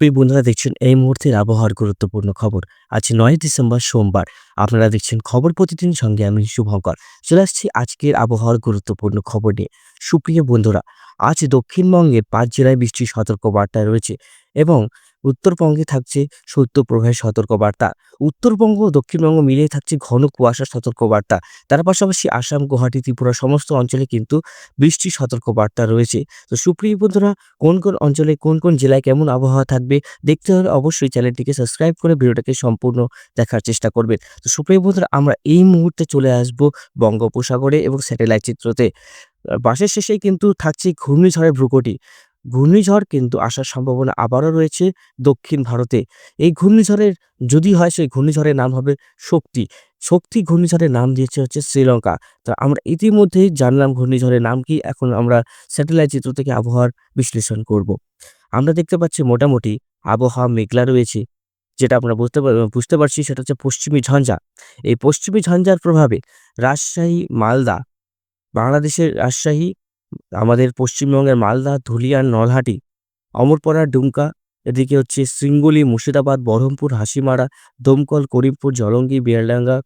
প্রিয় বন্ধুরা, দেখছেন এই মুহূর্তের আবহাওয়ার গুরুত্বপূর্ণ খবর। আজ নয় ডিসেম্বর, সোমবার। আপনারা দেখছেন খবর প্রতিদিন সঙ্গে আমি শুভঙ্কর। চলে আসছি আজকের আবহাওয়ার গুরুত্বপূর্ণ খবর নিয়ে। সুপ্রিয় বন্ধুরা, আজ দক্ষিণবঙ্গের পাঁচ জেলায় বৃষ্টির সতর্কবার্তা রয়েছে এবং উত্তরবঙ্গে থাকছে শৈত্যপ্রবাহের সতর্কবার্তা। উত্তরবঙ্গ ও দক্ষিণবঙ্গ মিলিয়ে থাকছে ঘন কুয়াশার সতর্কবার্তা। তার পাশাপাশি আসাম, গুয়াহাটি, ত্রিপুরা সমস্ত অঞ্চলে কিন্তু বৃষ্টির সতর্কবার্তা রয়েছে। তো সুপ্রিয় বন্ধুরা, কোন কোন অঞ্চলে, কোন কোন জেলায় কেমন আবহাওয়া থাকবে দেখতে হলে অবশ্যই চ্যানেলটিকে সাবস্ক্রাইব করে ভিডিওটাকে সম্পূর্ণ দেখার চেষ্টা করবেন। তো সুপ্রিয় বন্ধুরা, আমরা এই মুহূর্তে চলে আসব বঙ্গোপসাগরে এবং স্যাটেলাইট চিত্রতে। বাসের শেষেই কিন্তু থাকছে ঘূর্ণিঝড়ের ভ্রুকটি ঘূর্ণিঝড় কিন্তু আসার সম্ভাবনা আবারও রয়েছে দক্ষিণ ভারতে। এই ঘূর্ণিঝড়ের যদি হয় সেই ঘূর্ণিঝড়ের নাম হবে শক্তি। শক্তি ঘূর্ণিঝড়ের নাম দিয়েছে হচ্ছে শ্রীলঙ্কা। তো আমরা ইতিমধ্যেই জানলাম ঘূর্ণিঝড়ের নাম কি, এখন আমরা স্যাটেলাইট চিত্র থেকে আবহাওয়ার বিশ্লেষণ করব। আমরা দেখতে পাচ্ছি মোটামুটি আবহাওয়া মেঘলা রয়েছে। যেটা আমরা বুঝতে বুঝতে পারছি সেটা হচ্ছে পশ্চিমী ঝঞ্ঝা। এই পশ্চিমী ঝঞ্ঝার প্রভাবে রাজশাহী, মালদা, বাংলাদেশের রাজশাহী আমাদের পশ্চিমবঙ্গের মালদা ধুলিয়ান নলহাটি অমরপাড়া ডুমকা, এদিকে হচ্ছে শৃঙ্গলি, মুর্শিদাবাদ, বহরমপুর, হাসিমারা, দমকল, করিমপুর, জলঙ্গি, বিয়ারডাঙ্গা,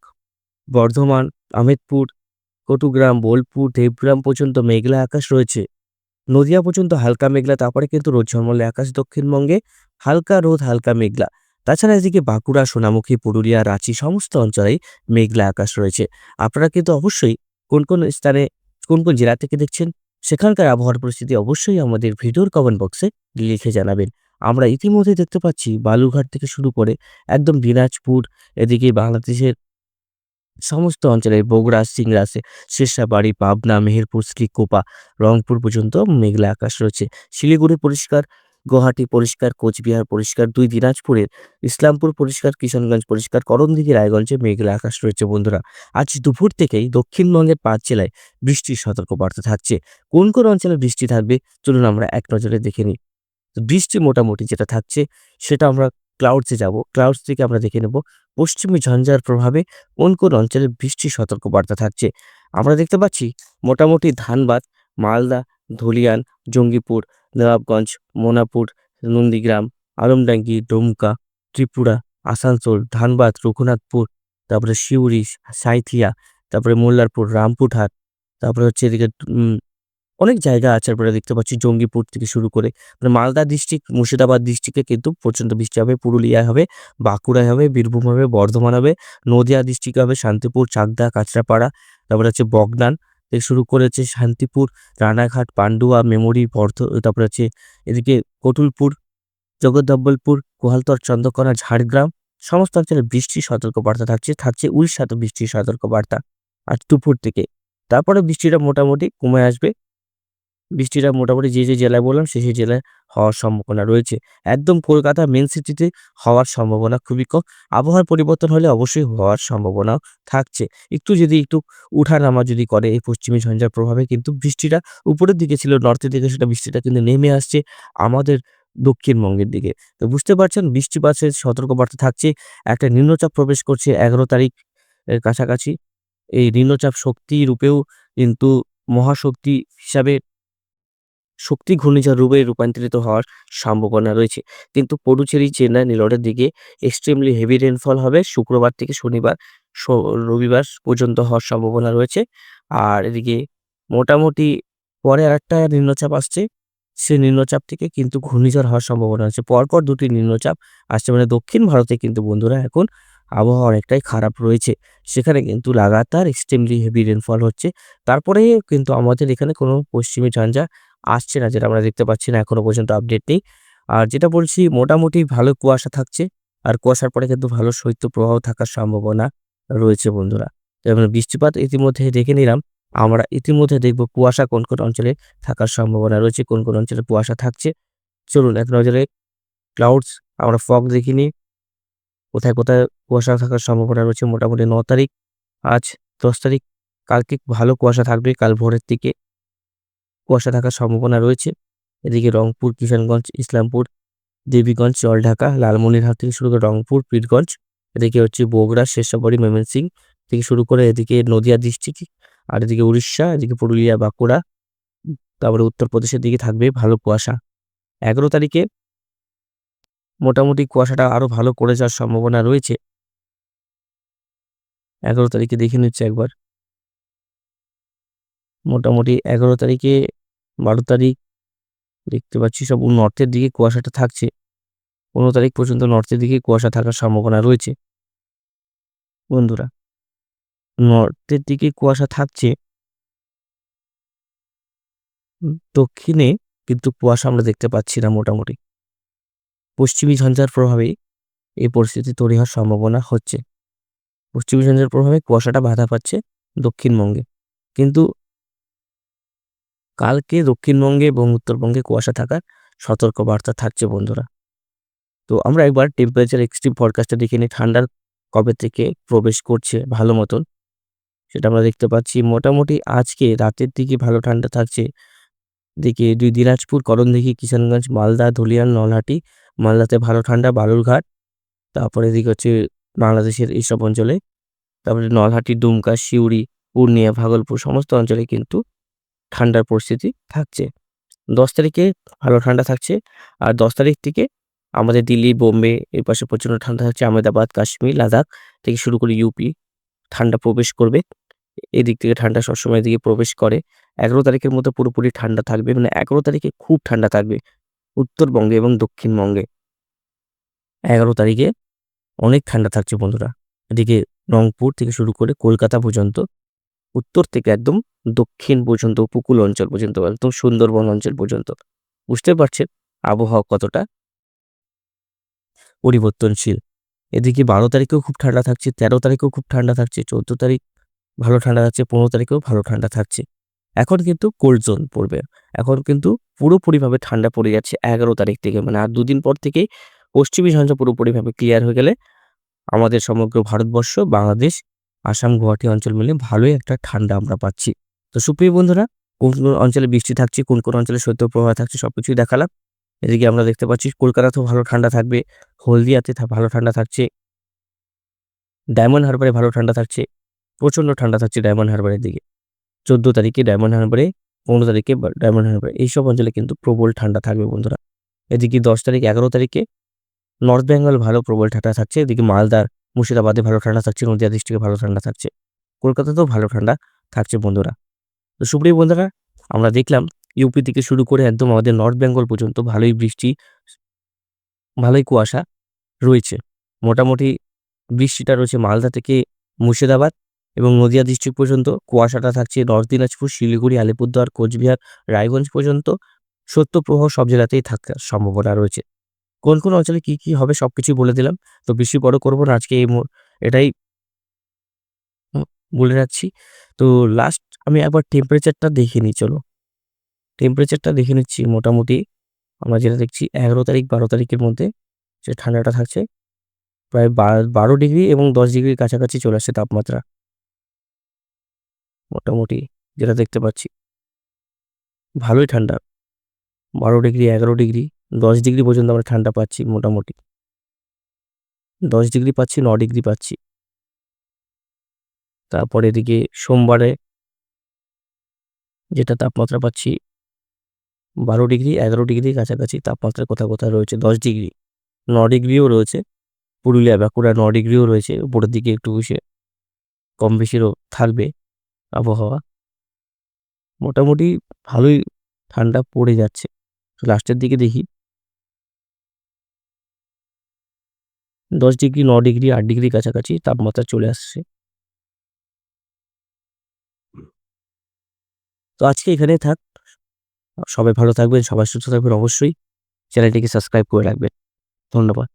বর্ধমান, আমেদপুর, কটুগ্রাম, বোলপুর, দেবগ্রাম পর্যন্ত মেঘলা আকাশ রয়েছে। নদিয়া পর্যন্ত হালকা মেঘলা, তারপরে কিন্তু রোদ ঝলমলে আকাশ দক্ষিণবঙ্গে হালকা রোদ, হালকা মেঘলা। তাছাড়া এদিকে বাঁকুড়া, সোনামুখী, পুরুলিয়া, রাঁচি সমস্ত অঞ্চলেই মেঘলা আকাশ রয়েছে। আপনারা কিন্তু অবশ্যই কোন কোন স্থানে, কোন কোন জেলা থেকে দেখছেন? সেখানকার আবহাওয়ার পরিস্থিতি অবশ্যই আমাদের ভিডিওর কমেন্ট বক্সে লিখে জানাবেন। আমরা ইতিমধ্যে দেখতে পাচ্ছি বালুঘাট থেকে শুরু করে একদম দিনাজপুর, এদিকে বাংলাদেশের সমস্ত অঞ্চলে বগুড়া সিংরাসে শেরশাবাড়ি পাবনা, মেহেরপুর শ্রীকোপা রংপুর পর্যন্ত মেঘলা আকাশ রয়েছে। শিলিগুড়ি পরিষ্কার গুয়াহাটি পরিষ্কার, কোচবিহার পরিষ্কার, দুই দিনাজপুরের, ইসলামপুর পরিষ্কার, কিশনগঞ্জ পরিষ্কার করণদিঘি রায়গঞ্জে মেঘলা আকাশ রয়েছে বন্ধুরা। আজ দুপুর থেকেই দক্ষিণবঙ্গের পাঁচ জেলায় বৃষ্টির সতর্কবার্তা থাকছে। কোন কোন অঞ্চলে বৃষ্টি থাকবে? চলুন আমরা এক নজরে দেখে নিই। বৃষ্টি মোটামুটি যেটা থাকছে, সেটা আমরা ক্লাউডসে যাব। ক্লাউডস থেকে আমরা দেখে নেব পশ্চিমী ঝঞ্ঝার প্রভাবে কোন কোন অঞ্চলে বৃষ্টির সতর্কবার্তা থাকছে। আমরা দেখতে পাচ্ছি মোটামুটি ধানবাদ, মালদা, ধুলিয়ান, জঙ্গিপুর নবাবগঞ্জ, মোনাপুর, নন্দীগ্রাম, আলমডাঙ্গি, ডুমকা, ত্রিপুরা, আসানসোল, ধানবাদ, রঘুনাথপুর, তারপরে সিউড়ি, সাঁইথিয়া, তারপরে মোল্লারপুর, রামপুরহাট, তারপরে হচ্ছে এদিকে অনেক জায়গা আছে আপনারা দেখতে পাচ্ছি জঙ্গিপুর থেকে শুরু করে। মানে মালদা ডিস্ট্রিক্ট মুর্শিদাবাদ ডিস্ট্রিক্টে কিন্তু প্রচণ্ড বৃষ্টি হবে, পুরুলিয়ায় হবে, বাঁকুড়ায় হবে, বীরভূম হবে, বর্ধমান হবে, নদিয়া ডিস্ট্রিক্ট হবে, শান্তিপুর, চাকদা, কাঁচরাপাড়া, তারপরে হচ্ছে বগনান থেকে শুরু করেছে শান্তিপুর, রানাঘাট, পান্ডুয়া, মেমোরি, বর্ধ, তারপরে হচ্ছে এদিকে কটুলপুর জগদ্দব্বলপুর গোহালতর চন্দ্রকোনা, ঝাড়গ্রাম, সমস্ত অঞ্চলে বৃষ্টির সতর্কবার্তা থাকছে থাকছে উড়িষ্যাতে বৃষ্টির সতর্কবার্তা আর দুপুর থেকে। তারপরে বৃষ্টিটা মোটামুটি কমে আসবে। বৃষ্টিটা মোটামুটি যে যে জেলায় বললাম সেই সেই জেলায় হওয়ার সম্ভাবনা রয়েছে। একদম কলকাতা মেন সিটিতে হওয়ার সম্ভাবনা খুবই কম। আবহাওয়ার পরিবর্তন হলে অবশ্যই হওয়ার সম্ভাবনা থাকছে। একটু যদি একটু উঠানামা যদি করে এই পশ্চিমী ঝঞ্ঝার প্রভাবে কিন্তু বৃষ্টিটা উপরের দিকে ছিল নর্থের দিকে সেটা বৃষ্টিটা কিন্তু নেমে আসছে আমাদের দক্ষিণবঙ্গের দিকে। তো বুঝতে পারছেন, বৃষ্টিপাতের সতর্কবার্তা থাকছে, একটা নিম্নচাপ প্রবেশ করছে এগারো তারিখ এর কাছাকাছি। এই নিম্নচাপ শক্তি রূপেও কিন্তু মহাশক্তি হিসাবে শক্তি ঘূর্ণিঝড় রূপে রূপান্তরিত হওয়ার সম্ভাবনা রয়েছে। কিন্তু পডুচেরি চেন্নাই নীলটের দিকে এক্সট্রিমলি হেভি রেনফল হবে। শুক্রবার থেকে শনিবার রবিবার পর্যন্ত হওয়ার সম্ভাবনা রয়েছে। আর এদিকে মোটামুটি পরে আরেকটা নিম্নচাপ আসছে। সেই নিম্নচাপ থেকে কিন্তু ঘূর্ণিঝড় হওয়ার সম্ভাবনা আছে পরপর দুটি নিম্নচাপ আসছে। মানে দক্ষিণ ভারতে কিন্তু বন্ধুরা এখন আবহাওয়া অনেকটাই খারাপ রয়েছে। সেখানে কিন্তু লাগাতার এক্সট্রিমলি হেভি রেনফল হচ্ছে। তারপরে কিন্তু আমাদের এখানে কোনো পশ্চিমী ঝঞ্ঝা আসছে না, যেটা আমরা দেখতে পাচ্ছি না এখনও পর্যন্ত আপডেট নেই। আর যেটা বলছি, মোটামুটি ভালো কুয়াশা থাকছে, আর কুয়াশার পরে কিন্তু ভালো শৈত্য প্রবাহ থাকার সম্ভাবনা রয়েছে বন্ধুরা। এবং বৃষ্টিপাত ইতিমধ্যে দেখে নিলাম, আমরা ইতিমধ্যে দেখব কুয়াশা কোন কোন অঞ্চলে থাকার সম্ভাবনা রয়েছে, কোন কোন অঞ্চলে কুয়াশা থাকছে। চলুন এক নজরে ক্লাউডস আমরা ফগ দেখিনি, কোথায় কোথায় কুয়াশা থাকার সম্ভাবনা রয়েছে মোটামুটি ন তারিখ, আজ দশ তারিখ, কালকে ভালো কুয়াশা থাকবে কাল ভোরের দিকে। কুয়াশা থাকার সম্ভাবনা রয়েছে। এদিকে রংপুর, কিষানগঞ্জ, ইসলামপুর, দেবীগঞ্জ জলঢাকা লালমনিরহাট থেকে শুরু করে রংপুর, পীরগঞ্জ, এদিকে হচ্ছে বগুড়া শেরশাবাড়ি ময়মনসিংহ থেকে শুরু করে এদিকে নদিয়া ডিস্ট্রিক্ট আর এদিকে উড়িষ্যা, এদিকে পুরুলিয়া, বাঁকুড়া, তারপরে উত্তরপ্রদেশের দিকে থাকবে ভালো কুয়াশা। এগারো তারিখে মোটামুটি কুয়াশাটা আরও ভালো করে যাওয়ার সম্ভাবনা রয়েছে। এগারো তারিখে দেখে নিচ্ছে একবার। মোটামুটি এগারো তারিখে বারো তারিখ, দেখতে পাচ্ছি সব নর্থের দিকে কুয়াশাটা থাকছে। পনেরো তারিখ পর্যন্ত নর্থের দিকে কুয়াশা থাকার সম্ভাবনা রয়েছে। বন্ধুরা নর্থের দিকে কুয়াশা থাকছে। দক্ষিণে কিন্তু কুয়াশা আমরা দেখতে পাচ্ছি না মোটামুটি। পশ্চিমী ঝঞ্ঝার প্রভাবে এই পরিস্থিতি তৈরি হওয়ার সম্ভাবনা হচ্ছে। পশ্চিমী ঝঞ্ঝার প্রভাবে কুয়াশাটা বাধা পাচ্ছে দক্ষিণবঙ্গে। কিন্তু কালকে দক্ষিণবঙ্গে এবং উত্তরবঙ্গে কুয়াশা থাকার সতর্ক বার্তা থাকছে বন্ধুরা। তো আমরা একবার টেম্পারেচার এক্সট্রিম ফরকাস্টটা দেখে নিই, ঠান্ডার কবে থেকে প্রবেশ করছে ভালো মতন। সেটা আমরা দেখতে পাচ্ছি, মোটামুটি আজকে রাতের দিকে ভালো ঠান্ডা থাকছে। দিকে দুই দিনাজপুর, করণদিঘি, কিষানগঞ্জ, মালদা, ধুলিয়ান, নলহাটি, মালদাতে ভালো ঠান্ডা, বালুরঘাট, তারপরে এদিকে হচ্ছে বাংলাদেশের এইসব অঞ্চলে। তারপরে নলহাটি, দুমকা, সিউড়ি, পূর্ণিয়া, ভাগলপুর, সমস্ত অঞ্চলে কিন্তু ঠান্ডার পরিস্থিতি থাকছে। দশ তারিখে ভালো ঠান্ডা থাকছে। আর দশ তারিখ থেকে আমাদের দিল্লি, বোম্বে এর পাশে প্রচণ্ড ঠান্ডা থাকছে। আহমেদাবাদ, কাশ্মীর, লাদাখ থেকে শুরু করে ইউপি ঠান্ডা প্রবেশ করবে। এদিক থেকে ঠান্ডা সবসময় এদিকে প্রবেশ করে। এগারো তারিখের মতো পুরোপুরি ঠান্ডা থাকবে। মানে এগারো তারিখে খুব ঠান্ডা থাকবে উত্তরবঙ্গে এবং দক্ষিণবঙ্গে। এগারো তারিখে অনেক ঠান্ডা থাকছে বন্ধুরা। এদিকে রংপুর থেকে শুরু করে কলকাতা পর্যন্ত উত্তর থেকে একদম দক্ষিণ পর্যন্ত উপকূল অঞ্চল পর্যন্ত, একদম সুন্দরবন অঞ্চল পর্যন্ত। বুঝতে পারছেন আবহাওয়া কতটা? পরিবর্তনশীল। এদিকে বারো তারিখেও খুব ঠান্ডা থাকছে, তেরো তারিখেও খুব ঠান্ডা থাকছে, চৌদ্দ তারিখ ভালো ঠান্ডা থাকছে, পনেরো তারিখেও ভালো ঠান্ডা থাকছে। এখন কিন্তু কোল্ড জোন পড়বে। এখন কিন্তু পুরোপুরিভাবে ঠান্ডা পড়ে যাচ্ছে এগারো তারিখ থেকে। মানে আর দুদিন পর থেকেই পশ্চিমী ঝঞ্ঝা পুরোপুরিভাবে ক্লিয়ার হয়ে গেলে আমাদের সমগ্র ভারতবর্ষ, বাংলাদেশ আসাম, গুয়াহাটি অঞ্চল মিলে ভালোই একটা ঠান্ডা আমরা পাচ্ছি। তো সুপ্রিয় বন্ধুরা, কোন কোন অঞ্চলে বৃষ্টি থাকছে, কোন কোন অঞ্চলে শৈত্যপ্রবাহ থাকছে সব কিছুই দেখালাম। এদিকে আমরা দেখতে পাচ্ছি, কলকাতাতেও ভালো ঠান্ডা থাকবে, হলদিয়াতে ভালো ঠান্ডা থাকছে। ডায়মন্ড হারবারে ভালো ঠান্ডা থাকছে, প্রচণ্ড ঠান্ডা থাকছে ডায়মন্ড হারবারের দিকে। চোদ্দ তারিখে ডায়মন্ড হারবারে, পনেরো তারিখে ডায়মন্ড হারবারে, এইসব অঞ্চলে কিন্তু প্রবল ঠান্ডা থাকবে বন্ধুরা। এদিকে দশ তারিখ, এগারো তারিখে নর্থ বেঙ্গল ভালো প্রবল ঠান্ডা থাকছে, এদিকে মালদার মুর্শিদাবাদে ভালো ঠান্ডা থাকছে, নদিয়া ডিস্ট্রিক্টে ভালো ঠান্ডা থাকছে, কলকাতাতেও ভালো ঠান্ডা থাকছে বন্ধুরা। তো সুপ্রিয় বন্ধুরা, আমরা দেখলাম ইউপি থেকে শুরু করে একদম আমাদের নর্থ বেঙ্গল পর্যন্ত ভালোই বৃষ্টি, ভালোই কুয়াশা রয়েছে। মোটামুটি বৃষ্টিটা রয়েছে মালদা থেকে মুর্শিদাবাদ এবং নদিয়া ডিস্ট্রিক্ট পর্যন্ত, কুয়াশাটা থাকছে নর্থ দিনাজপুর শিলিগুড়ি, আলিপুরদুয়ার, কোচবিহার, রায়গঞ্জ পর্যন্ত সত্যপ্রবাহ সব জেলাতেই থাকার সম্ভাবনা রয়েছে। কোন কোন অঞ্চলে কি কি হবে সব কিছুই বলে দিলাম। তো বেশি বড় করব না, আজকে এই এটাই বলে রাখছি। তো লাস্ট আমি একবার টেম্পারেচারটা দেখে নিই, চলো। টেম্পারেচারটা দেখে নিচ্ছি মোটামুটি। আমরা যেটা দেখছি এগারো তারিখ, বারো তারিখের মধ্যে যে ঠান্ডাটা থাকছে, প্রায় বারো ডিগ্রি এবং দশ ডিগ্রির কাছাকাছি চলে আসছে তাপমাত্রা। মোটামুটি যেটা দেখতে পাচ্ছি। ভালোই ঠান্ডা। বারো ডিগ্রি, এগারো ডিগ্রি। দশ ডিগ্রি পর্যন্ত আমরা ঠান্ডা পাচ্ছি মোটামুটি। দশ ডিগ্রি পাচ্ছি, ন ডিগ্রি পাচ্ছি। তারপরে এদিকে সোমবারে যেটা তাপমাত্রা পাচ্ছি বারো ডিগ্রি, এগারো ডিগ্রি কাছাকাছি তাপমাত্রা কোথাও কোথাও রয়েছে? দশ ডিগ্রি, ন ডিগ্রিও রয়েছে। পুরুলিয়া, বাঁকুড়া ন ডিগ্রিও রয়েছে। উপরের দিকে একটু বেশি কম বেশিরও থাকবে আবহাওয়া। মোটামুটি ভালোই ঠান্ডা পড়ে যাচ্ছে। লাস্টের দিকে দেখি দশ ডিগ্রি, ন ডিগ্রি, আট ডিগ্রি কাছাকাছি তাপমাত্রা চলে আসছে। তো আজকে এখানে থাক। সবাই ভালো থাকবেন, সবাই সুস্থ থাকবেন অবশ্যই। চ্যানেলটিকে সাবস্ক্রাইব করে রাখবেন। ধন্যবাদ।